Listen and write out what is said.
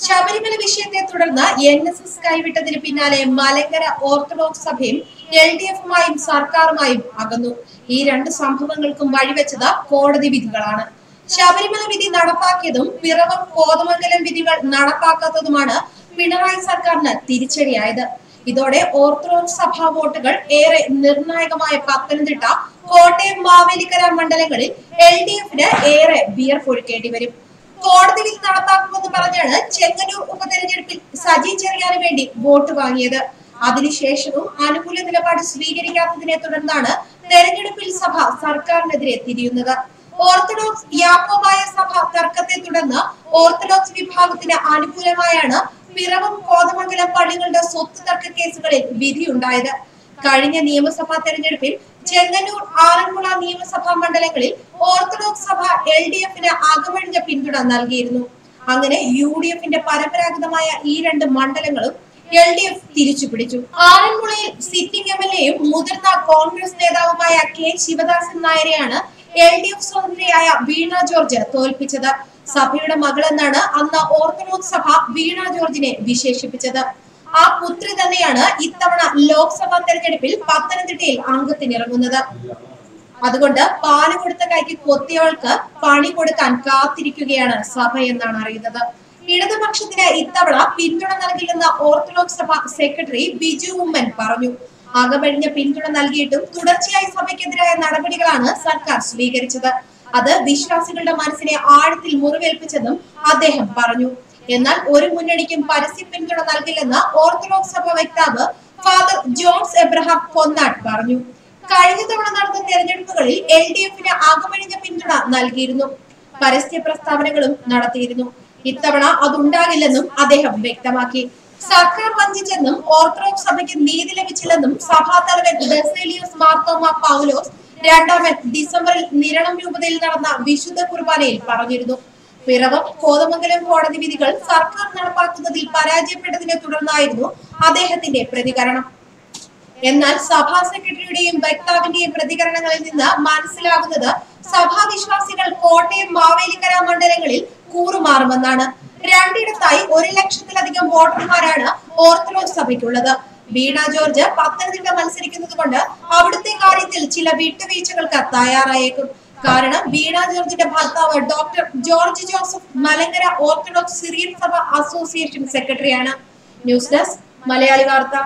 ശബരിമല വിഷയത്തെ തുടർന്ന് N S S കൈവിട്ടതിന് പിന്നാലെ മലങ്കര ഓർത്തഡോക്സ് സഭയും എൽ ഡി എഫുമായും സർക്കാരുമായും അകന്നു. ഈ രണ്ട് സംഭവങ്ങൾക്കും വഴിവെച്ചത് കോടതി വിധികളാണ്. ശബരിമല വിധി നടപ്പാക്കിയതും പിറവം കോതമംഗലം വിധികൾ നടപ്പാക്കാത്തതുമാണ് പിണറായി സർക്കാരിന് തിരിച്ചടിയായത്. ഇതോടെ ഓർത്തഡോക്സ് സഭാ വോട്ടുകൾ ഏറെ നിർണായകമായ പത്തനംതിട്ട കോട്ടയം മാവേലിക്കര മണ്ഡലങ്ങളിൽ എൽ ഡി എഫിന് ഏറെ വിയർപ്പൊഴുക്കേണ്ടി വരും. കോടതി വിധി നടപ്പാക്കുമെന്ന് പറഞ്ഞാണ് ചെങ്ങന്നൂർ ഉപതെരഞ്ഞെടുപ്പിൽ സജി ചെറിയാന് വേണ്ടി വോട്ട് വാങ്ങിയത്. അതിനുശേഷവും അനുകൂല നിലപാട് സ്വീകരിക്കാത്തതിനെ തുടർന്നാണ് തെരഞ്ഞെടുപ്പിൽ സഭ സർക്കാരിനെതിരെ തിരിയുന്നത്. ഓർത്തഡോക്സ് യാക്കോബായ സഭ തർക്കത്തെ തുടർന്ന് ഓർത്തഡോക്സ് വിഭാഗത്തിന് അനുകൂലമായാണ് പിറവം കോതമംഗലം പള്ളികളുടെ സ്വത്ത് തർക്ക കേസുകളിൽ വിധിയുണ്ടായത്. കഴിഞ്ഞ നിയമസഭാ തെരഞ്ഞെടുപ്പിൽ ചെങ്ങന്നൂർ ആറന്മുള നിയമസഭാ മണ്ഡലങ്ങളിൽ ഓർത്തഡോക്സ് സഭ എൽ ഡി എഫിന് അകമഴിഞ്ഞ പിന്തുണ നൽകിയിരുന്നു. അങ്ങനെ യു ഡി എഫിന്റെ പരമ്പരാഗതമായ ഈ രണ്ട് മണ്ഡലങ്ങളും എൽ ഡി എഫ് തിരിച്ചു പിടിച്ചു ആറന്മുളയിൽ സിറ്റിംഗ് എം എൽ എയും മുതിർന്ന കോൺഗ്രസ് നേതാവുമായ കെ ശിവദാസൻ നായരെയാണ് എൽ ഡി എഫ് സ്വതന്ത്രയായ വീണ ജോർജ് തോൽപ്പിച്ചത്. സഭയുടെ മകളെന്നാണ് അന്ന് ഓർത്തഡോക്സ് സഭ വീണ ജോർജിനെ വിശേഷിപ്പിച്ചത്. ആ പുത്രി തന്നെയാണ് ഇത്തവണ ലോക്സഭാ തെരഞ്ഞെടുപ്പിൽ പത്തനംതിട്ടയിൽ അംഗത്തിനിറങ്ങുന്നത്. അതുകൊണ്ട് പാൽ കൊടുത്ത കൈക്ക് കൊത്തിയവൾക്ക് പണി കൊടുക്കാൻ കാത്തിരിക്കുകയാണ് സഭ എന്നാണ് അറിയുന്നത്. ഇടതുപക്ഷത്തിന് ഇത്തവണ പിന്തുണ നൽകില്ലെന്ന് ഓർത്തഡോക്സ് സഭ സെക്രട്ടറി ബിജു ഉമ്മൻ പറഞ്ഞു. അകമഴിഞ്ഞ പിന്തുണ നൽകിയിട്ടും തുടർച്ചയായി സഭയ്ക്കെതിരായ നടപടികളാണ് സർക്കാർ സ്വീകരിച്ചത്. അത് വിശ്വാസികളുടെ മനസ്സിനെ ആഴത്തിൽ മുറിവേൽപ്പിച്ചെന്നും അദ്ദേഹം പറഞ്ഞു. എന്നാൽ ഒരു മുന്നണിക്കും പരസ്യ പിന്തുണ നൽകില്ലെന്ന് ഓർത്തഡോക്സ് സഭ വക്താവ് ഫാദർ ജോൺസ് എബ്രഹാം കൊന്നാട്ട് പറഞ്ഞു. കഴിഞ്ഞ തവണ നടന്ന തെരഞ്ഞെടുപ്പുകളിൽ എൽ ഡി എഫിന് ആകമഴിഞ്ഞ പിന്തുണ നൽകിയിരുന്നു. പരസ്യ പ്രസ്താവനകളും നടത്തിയിരുന്നു. ഇത്തവണ അതുണ്ടാകില്ലെന്നും അദ്ദേഹം വ്യക്തമാക്കി. സർക്കാർ വഞ്ചിച്ചെന്നും ഓർത്തഡോക്സ് സഭയ്ക്ക് നീതി ലഭിച്ചില്ലെന്നും സഭാ തലവൻ ബെസേലിയോസ് മാർത്തോമ പൗലോസ് രണ്ടാമൻ ഡിസംബറിൽ നിരണം രൂപതയിൽ നടന്ന വിശുദ്ധ കുർബാനയിൽ പറഞ്ഞിരുന്നു. പിറവം കോതമംഗലം കോടതി വിധികൾ സർക്കാർ നടപ്പാക്കുന്നതിൽ പരാജയപ്പെട്ടതിനെ തുടർന്നായിരുന്നു അദ്ദേഹത്തിന്റെ പ്രതികരണം. എന്നാൽ സഭാ സെക്രട്ടറിയുടെയും വക്താവിന്റെയും പ്രതികരണങ്ങളിൽ നിന്ന് മനസ്സിലാകുന്നത് സഭാവിശ്വാസികൾ കോട്ടയം മാവേലിക്കര മണ്ഡലങ്ങളിൽ കൂറുമാറുമെന്നാണ്. രണ്ടിടത്തായി ഒരു ലക്ഷത്തിലധികം വോട്ടർമാരാണ് ഓർത്തഡോക്സ് സഭയ്ക്കുള്ളത്. വീണ ജോർജ് പത്തനംതിട്ട മത്സരിക്കുന്നത് കൊണ്ട് അവിടുത്തെ കാര്യത്തിൽ ചില വിട്ടുവീഴ്ചകൾക്ക് തയ്യാറായേക്കും. കാരണം വീണ ജോർജിന്റെ ഭർത്താവ് doctor George Joseph Malankara Orthodox Syrian സഭ അസോസിയേഷൻ സെക്രട്ടറിയാണ്. ന്യൂസ് ഡെസ്ക് മലയാളി വാർത്ത.